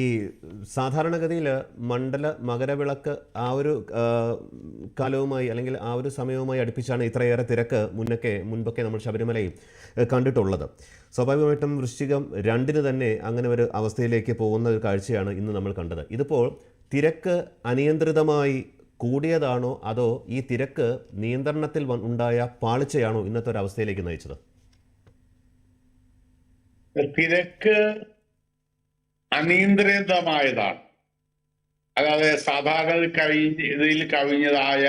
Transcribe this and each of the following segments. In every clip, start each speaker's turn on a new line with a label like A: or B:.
A: ഈ സാധാരണഗതിയിൽ മണ്ഡല മകരവിളക്ക് ആ ഒരു കാലവുമായി അല്ലെങ്കിൽ ആ ഒരു സമയവുമായി അടുപ്പിച്ചാണ് ഇത്രയേറെ തിരക്ക് മുന്നൊക്കെ മുൻപൊക്കെ നമ്മൾ ശബരിമലയിൽ കണ്ടിട്ടുള്ളത്. സ്വാഭാവികമായിട്ടും വൃശ്ചികം രണ്ടിന് തന്നെ അങ്ങനെ ഒരു അവസ്ഥയിലേക്ക് പോകുന്ന ഒരു കാഴ്ചയാണ് ഇന്ന് നമ്മൾ കണ്ടത്. ഇതിപ്പോൾ തിരക്ക് അനിയന്ത്രിതമായി കൂടിയതാണോ അതോ ഈ തിരക്ക് നിയന്ത്രണത്തിൽ ഉണ്ടായ പാളിച്ചയാണോ ഇന്നത്തെ ഒരു അവസ്ഥയിലേക്ക് നയിച്ചത്?
B: തിരക്ക് അനിയന്ത്രിതമായതാണ്. അതായത് സാധാരണ കഴിഞ്ഞ ഇതിൽ കവിഞ്ഞതായ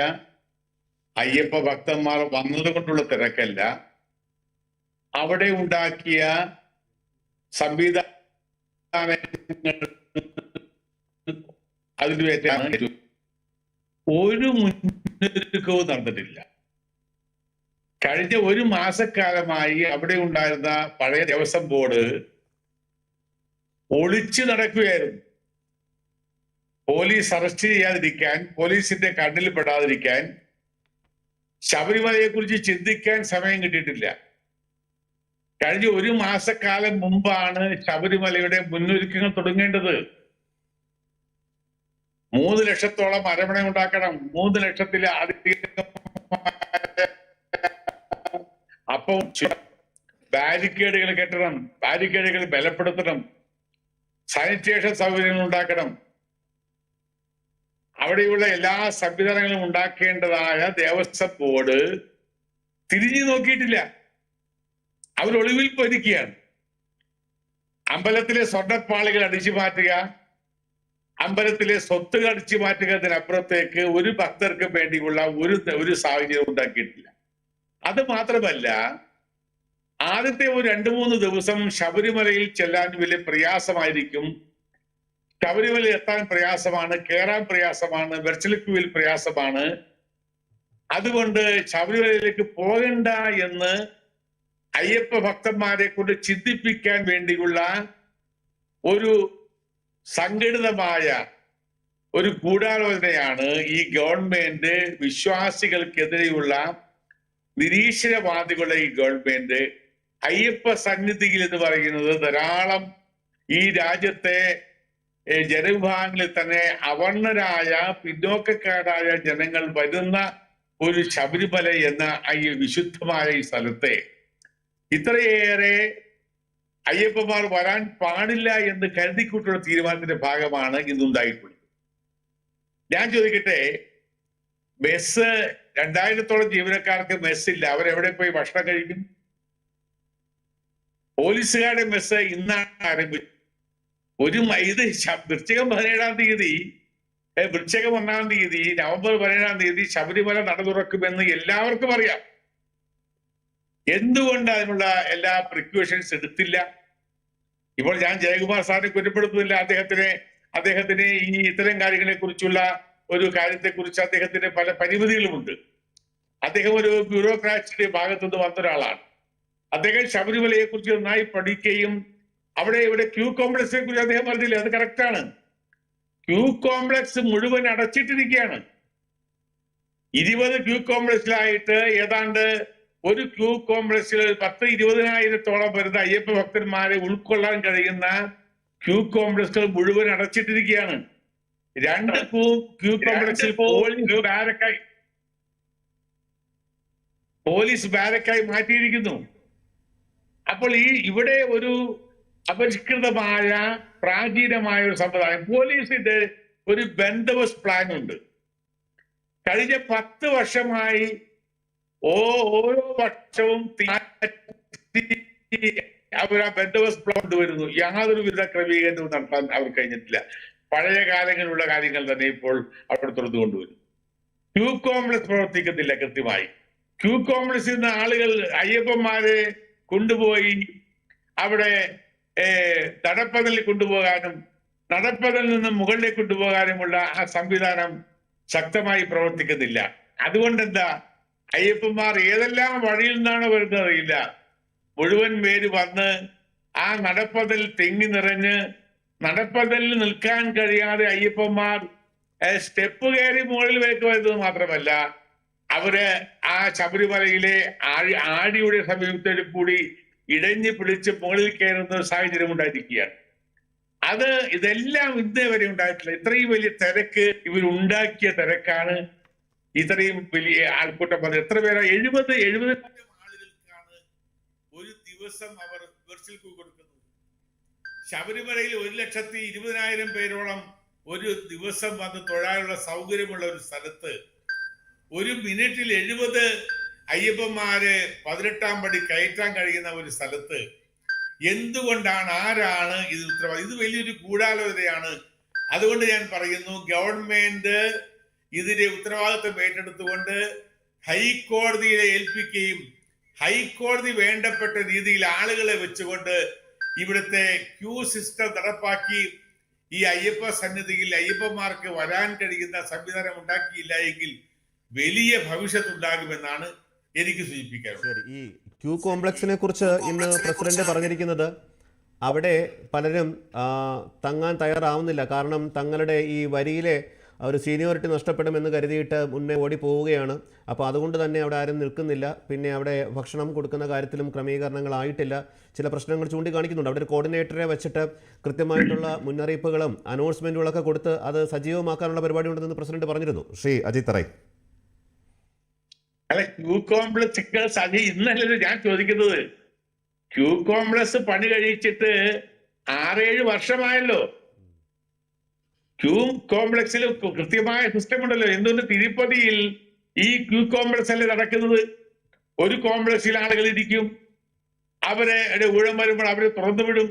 B: അയ്യപ്പ ഭക്തന്മാർ വന്നത് കൊണ്ടുള്ള തിരക്കല്ല. അവിടെ ഉണ്ടാക്കിയ അതിനുവേറ്റാണ് ഒരു മുന്നൊരുക്കവും നടന്നിട്ടില്ല. കഴിഞ്ഞ ഒരു മാസക്കാലമായി അവിടെ ഉണ്ടായിരുന്ന പഴയ ദേവസ്വം ബോർഡ് ഒളിച്ചു നടക്കുകയായിരുന്നു. പോലീസ് അറസ്റ്റ് ചെയ്യാതിരിക്കാൻ പോലീസിന്റെ കണ്ണിൽ പെടാതിരിക്കാൻ ശബരിമലയെ കുറിച്ച് ചിന്തിക്കാൻ സമയം കിട്ടിയിട്ടില്ല. കഴിഞ്ഞ ഒരു മാസക്കാലം മുമ്പാണ് ശബരിമലയുടെ മുന്നൊരുക്കങ്ങൾ തുടങ്ങേണ്ടത്. മൂന്ന് ലക്ഷത്തോളം അരമണ ഉണ്ടാക്കണം. മൂന്ന് ലക്ഷത്തിലെ അപ്പം ബാരിക്കേഡുകൾ കെട്ടണം. ബാരിക്കേഡുകൾ ബലപ്പെടുത്തണം. സാനിറ്റേഷൻ സൗകര്യങ്ങൾ ഉണ്ടാക്കണം അവിടെയുള്ള എല്ലാ സംവിധാനങ്ങളും ഉണ്ടാക്കേണ്ടതായ ദേവസ്വം ബോർഡ് തിരിഞ്ഞു നോക്കിയിട്ടില്ല. അവർ ഒളിവിൽ പൊരിക്കുകയാണ് അമ്പലത്തിലെ സ്വർണപ്പാളികൾ അടിച്ചു മാറ്റുക അമ്പലത്തിലെ സ്വത്തുകൾ അടിച്ചു മാറ്റുന്നതിനപ്പുറത്തേക്ക് ഒരു ഭക്തർക്കും വേണ്ടിയുള്ള ഒരു ഒരു സാഹചര്യം ഉണ്ടാക്കിയിട്ടില്ല. അത് മാത്രമല്ല ആദ്യത്തെ ഒരു രണ്ടു മൂന്ന് ദിവസം ശബരിമലയിൽ ചെല്ലാൻ വലിയ പ്രയാസമായിരിക്കും. ശബരിമലയിൽ എത്താൻ പ്രയാസമാണ് കയറാൻ പ്രയാസമാണ് വെർച്വൽ പ്രയാസമാണ്. അതുകൊണ്ട് ശബരിമലയിലേക്ക് പോകണ്ട എന്ന് അയ്യപ്പ ഭക്തന്മാരെ കൊണ്ട് ചിന്തിപ്പിക്കാൻ വേണ്ടിയുള്ള ഒരു സംഘടിതമായ ഒരു ഗൂഢാലോചനയാണ് ഈ ഗവൺമെന്റ് വിശ്വാസികൾക്കെതിരെയുള്ള നിരീശ്വരവാദികളുടെ ഈ ഗവൺമെന്റ് അയ്യപ്പ സന്നിധിയിൽ എന്ന് പറയുന്നത് ധാരാളം ഈ രാജ്യത്തെ ജനവിഭാഗങ്ങളിൽ തന്നെ അവർണരായ പിന്നോക്കക്കാരായ ജനങ്ങൾ വരുന്ന ഒരു ശബരിമല എന്ന ഈ വിശുദ്ധമായ ഈ സ്ഥലത്തെ. ഇത്രയേറെ അയ്യപ്പന്മാർ വരാൻ പാടില്ല എന്ന് കരുതിക്കൂട്ടുള്ള തീരുമാനത്തിന്റെ ഭാഗമാണ് ഇന്നുണ്ടായിട്ടുള്ളത് ഞാൻ ചോദിക്കട്ടെ മെസ്സ് രണ്ടായിരത്തോളം ജീവനക്കാർക്ക് മെസ്സില്ല. അവരെവിടെ പോയി ഭക്ഷണം കഴിക്കും? പോലീസുകാരുടെ മെസ്സ് ഇന്നാണ് ആരംഭിച്ചത്. ഒരു ഇത് വൃശ്ചികം പതിനേഴാം തീയതി വൃശ്ചികം ഒന്നാം തീയതി നവംബർ പതിനേഴാം തീയതി ശബരിമല നട തുറക്കുമെന്ന് എല്ലാവർക്കും അറിയാം. എന്തുകൊണ്ട് അതിനുള്ള എല്ലാ പ്രിക്യൂഷൻസ് എടുത്തില്ല? ഇപ്പോൾ ഞാൻ ജയകുമാർ സാറിനെ കുറ്റപ്പെടുത്തുന്നില്ല. അദ്ദേഹത്തിന് അദ്ദേഹത്തിന് ഈ ഇത്തരം കാര്യങ്ങളെ കുറിച്ചുള്ള ഒരു കാര്യത്തെ കുറിച്ച് അദ്ദേഹത്തിന് പല പരിമിതികളുമുണ്ട്. അദ്ദേഹം ഒരു ബ്യൂറോക്രാറ്റിന്റെ ഭാഗത്തുനിന്ന് വന്ന ഒരാളാണ്. അദ്ദേഹം ശബരിമലയെ കുറിച്ച് നന്നായി പഠിക്കുകയും അവിടെ ഇവിടെ ക്യൂ കോംപ്ലക്സിനെ കുറിച്ച് അദ്ദേഹം പറഞ്ഞില്ല? അത് കറക്റ്റാണ് ക്യൂ കോംപ്ലക്സ് മുഴുവൻ അടച്ചിട്ടിരിക്കുകയാണ്. ഇരുപത് ക്യൂ കോംപ്ലക്സിലായിട്ട് ഏതാണ്ട് ഒരു ക്യൂ കോംപ്ലക്സിൽ പത്ത് ഇരുപതിനായിരത്തോളം വരുന്ന അയ്യപ്പ ഭക്തന്മാരെ ഉൾക്കൊള്ളാൻ കഴിയുന്ന ക്യൂ കോംപ്ലക്സുകൾ മുഴുവൻ അടച്ചിട്ടിരിക്കുകയാണ്. രണ്ട് ക്യൂ ക്യൂ കോംപ്ലക്സിൽ പോലീസ് ബാരക്കായി പോലീസ് ബാരക്കായി മാറ്റിയിരിക്കുന്നു. അപ്പോൾ ഈ ഇവിടെ ഒരു അപരിഷ്കൃതമായ പ്രാചീനമായ ഒരു സമ്പ്രദായം. പോലീസിന്റെ ഒരു ബന്ധവസ് പ്ലാൻ ഉണ്ട്. കഴിഞ്ഞ പത്ത് വർഷമായി ഓ ഓരോ വർഷവും അവർ ആ ബന്ധവസ് പ്ലാൻ കൊണ്ടുവരുന്നു. യാതൊരു വിധ ക്രമീകരണവും നടത്താൻ അവർ കഴിഞ്ഞിട്ടില്ല. പഴയ കാലങ്ങളിലുള്ള കാര്യങ്ങൾ തന്നെ ഇപ്പോൾ അവിടെ തുറന്നു കൊണ്ടുവരും ക്യൂ കോംപ്ലക്സ് പ്രവർത്തിക്കുന്നില്ല കൃത്യമായി. ക്യൂ കോംപ്ലക്സിൽ നിന്ന് ആളുകൾ അയ്യപ്പന്മാരെ കൊണ്ടുപോയി അവിടെ ഏഹ്, നടപ്പതലിൽ കൊണ്ടുപോകാനും നടപ്പതലിൽ നിന്ന് മുകളിലേക്ക് കൊണ്ടുപോകാനുമുള്ള ആ സംവിധാനം ശക്തമായി പ്രവർത്തിക്കുന്നില്ല. അതുകൊണ്ടെന്താ അയ്യപ്പന്മാർ ഏതെല്ലാം വഴിയിൽ നിന്നാണ് വരുന്നത് അറിയില്ല. മുഴുവൻ പേര് വന്ന് ആ നടപ്പതൽ തെങ്ങി നിറഞ്ഞ് നടപ്പതലിൽ നിൽക്കാൻ കഴിയാതെ അയ്യപ്പന്മാർ സ്റ്റെപ്പ് കയറി മുകളിലേക്ക് വരുന്നത് മാത്രമല്ല അവർ ആ ശബരിമലയിലെ ആഴി ആടിയുടെ സമീപത്തിൽ കൂടി ഇടഞ്ഞു പിടിച്ച് മുകളിൽ കയറുന്ന സാഹചര്യം ഉണ്ടായിരിക്കുകയാണ്. അത് ഇതെല്ലാം ഇന്നേ വരെ ഉണ്ടായിട്ടില്ല. ഇത്രയും വലിയ തിരക്ക് ഇവരുണ്ടാക്കിയ തിരക്കാണ്. ഇത്രയും വലിയ ആൾക്കൂട്ടം വന്നത്. എത്ര പേരാ? എഴുപത് എഴുപത് ആളുകൾക്കാണ് ഒരു ദിവസം അവർ വെർച്വൽ കൊടുക്കുന്നത്. ശബരിമലയിൽ ഒരു ലക്ഷത്തി ഇരുപതിനായിരം പേരോളം ഒരു ദിവസം വന്ന് തൊഴാനുള്ള സൗകര്യമുള്ള ഒരു സ്ഥലത്ത് ഒരു മിനിറ്റിൽ എഴുപത് അയ്യപ്പന്മാരെ പതിനെട്ടാം പടി കയറ്റാൻ കഴിയുന്ന ഒരു സ്ഥലത്ത് എന്തുകൊണ്ടാണ് ആരാണ് ഇത് ഉത്തരവാദി? ഇത് വലിയൊരു ഗൂഢാലോചനയാണ്. അതുകൊണ്ട് ഞാൻ പറയുന്നു ഗവൺമെന്റ് ഇതിന്റെ ഉത്തരവാദിത്വം ഏറ്റെടുത്തുകൊണ്ട് ഹൈക്കോടതിയിലെ ഏൽപ്പിക്കുകയും ഹൈക്കോടതി വേണ്ടപ്പെട്ട രീതിയിൽ ആളുകളെ വെച്ചുകൊണ്ട് ഇവിടുത്തെ ക്യൂ സിസ്റ്റം നടപ്പാക്കി ഈ അയ്യപ്പ സന്നിധിയിൽ അയ്യപ്പന്മാർക്ക് വരാൻ കഴിയുന്ന സംവിധാനം ഉണ്ടാക്കിയില്ല എങ്കിൽ വലിയ ഭവിഷ്യത്ത് ഉണ്ടാകുമെന്നാണ് എനിക്ക്
A: സൂചിപ്പിക്കാറ് ഈ ക്യൂ കോംപ്ലക്സിനെ കുറിച്ച് ഇന്ന് പ്രസിഡന്റ് പറഞ്ഞിരിക്കുന്നത് അവിടെ പലരും തങ്ങാൻ തയ്യാറാവുന്നില്ല. കാരണം തങ്ങളുടെ ഈ വരിയിലെ ഒരു സീനിയോറിറ്റി നഷ്ടപ്പെടുമെന്ന് കരുതിയിട്ട് മുന്നേ ഓടി പോവുകയാണ് അപ്പോൾ അതുകൊണ്ട് തന്നെ അവിടെ ആരും നിൽക്കുന്നില്ല. പിന്നെ അവിടെ ഭക്ഷണം കൊടുക്കുന്ന കാര്യത്തിലും ക്രമീകരണങ്ങളായിട്ടില്ല. ചില പ്രശ്നങ്ങൾ ചൂണ്ടിക്കാണിക്കുന്നുണ്ട്. അവിടെ ഒരു കോർഡിനേറ്ററെ വെച്ചിട്ട് കൃത്യമായിട്ടുള്ള മുന്നറിയിപ്പുകളും അനൗൺസ്മെന്റുകളൊക്കെ കൊടുത്ത് അത് സജീവമാക്കാനുള്ള പരിപാടി ഉണ്ടെന്ന് പ്രസിഡന്റ് പറഞ്ഞിരുന്നു. ശ്രീ അജിത് റൈ.
B: അല്ല ക്യൂ കോംപ്ലക്സ് അത് ഇന്നല്ലല്ലോ ഞാൻ ചോദിക്കുന്നത്. ക്യൂ കോംപ്ലക്സ് പണി കഴിച്ചിട്ട് ആറേഴ് വർഷമായല്ലോ. ക്യൂ കോംപ്ലക്സിൽ കൃത്യമായ സിസ്റ്റം ഉണ്ടല്ലോ. എന്തുകൊണ്ട് തിരുപ്പതിയിൽ ഈ ക്യൂ കോംപ്ലക്സ് അല്ലേ നടക്കുന്നത്? ഒരു കോംപ്ലക്സിൽ ആളുകൾ ഇരിക്കും. അവരെ ഊഴം വരുമ്പോൾ അവരെ തുറന്നു വിടും.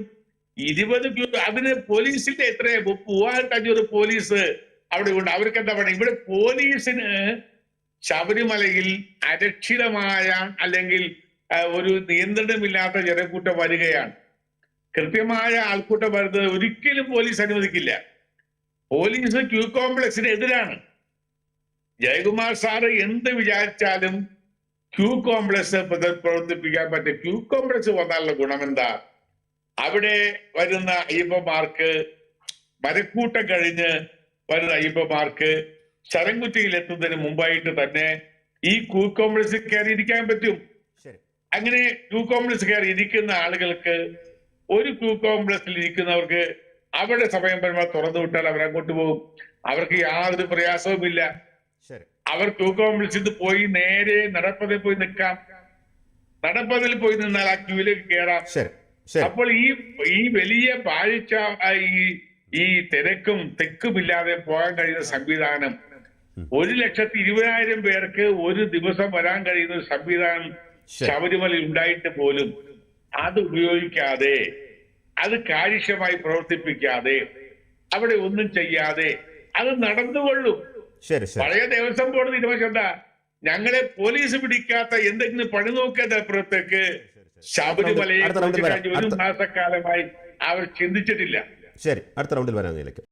B: ഇരുപത് ക്യൂ അതിന് പോലീസിന്റെ എത്രയാ? മൂവായിരത്തി അഞ്ഞൂറ് പോലീസ് അവിടെ ഉണ്ട്. അവർക്ക് എന്താ പറയുക ഇവിടെ പോലീസിന് ശബരിമലയിൽ അരക്ഷിതമായ അല്ലെങ്കിൽ ഒരു നിയന്ത്രണമില്ലാത്ത ജനക്കൂട്ടം വരികയാണ്. കൃത്യമായ ആൾക്കൂട്ടം വരുന്നത് ഒരിക്കലും പോലീസ് അനുവദിക്കില്ല. പോലീസ് ക്യൂ കോംപ്ലക്സിന് എതിരാണ്. ജയകുമാർ സാറ് എന്ത് വിചാരിച്ചാലും ക്യൂ കോംപ്ലക്സ് പ്രവർത്തിപ്പിക്കാൻ പറ്റും. ക്യൂ കോംപ്ലക്സ് വന്നാലുള്ള ഗുണമെന്താ? അവിടെ വരുന്ന അയ്യപ്പന്മാർക്ക് മരക്കൂട്ടം കഴിഞ്ഞ് വരുന്ന അയ്യപ്പന്മാർക്ക് ശരംകുറ്റിയിൽ എത്തുന്നതിന് മുമ്പായിട്ട് തന്നെ ഈ ക്യൂ കോംപ്ലക്സിൽ കയറി ഇരിക്കാൻ പറ്റും. അങ്ങനെ ക്യൂ കോംപ്ലക്സ് കയറി ഇരിക്കുന്ന ആളുകൾക്ക് ഒരു ക്യൂ കോംപ്ലക്സിൽ ഇരിക്കുന്നവർക്ക് അവരുടെ സമയം വരുമ്പോൾ തുറന്നു വിട്ടാൽ അവർ അങ്ങോട്ട് പോകും. അവർക്ക് യാതൊരു പ്രയാസവുമില്ല
A: ഇല്ല.
B: അവർ ക്യൂ കോംപ്ലക്സിൽ പോയി നേരെ നടപ്പതിൽ പോയി നിൽക്കാം. നടപ്പതിൽ പോയി നിന്നാൽ ആ ക്യൂവിലേക്ക് കയറാം. അപ്പോൾ ഈ ഈ വലിയ പാഴ്ച ഈ ഈ തിരക്കും തെക്കുമില്ലാതെ പോകാൻ കഴിയുന്ന സംവിധാനം ഒരു ലക്ഷത്തി ഇരുപതിനായിരം പേർക്ക് ഒരു ദിവസം വരാൻ കഴിയുന്ന ഒരു സംവിധാനം ശബരിമല ഉണ്ടായിട്ട് പോലും അത് ഉപയോഗിക്കാതെ അത് കാര്യക്ഷമായി പ്രവർത്തിപ്പിക്കാതെ അവിടെ ഒന്നും ചെയ്യാതെ അത് നടന്നുകൊള്ളും. പഴയ ദേവസ്വം ബോർഡ് തീരുമാനിച്ചത് എന്താ? ഞങ്ങളെ പോലീസ് പിടിക്കാത്ത എന്തെങ്കിലും പണി നോക്കാത്ത അപ്പുറത്തേക്ക് ശബരിമലയെ ഒരു മാസക്കാലമായി അവർ ചിന്തിച്ചിട്ടില്ല.
A: ശരി അടുത്ത റൗണ്ടിൽ വരാം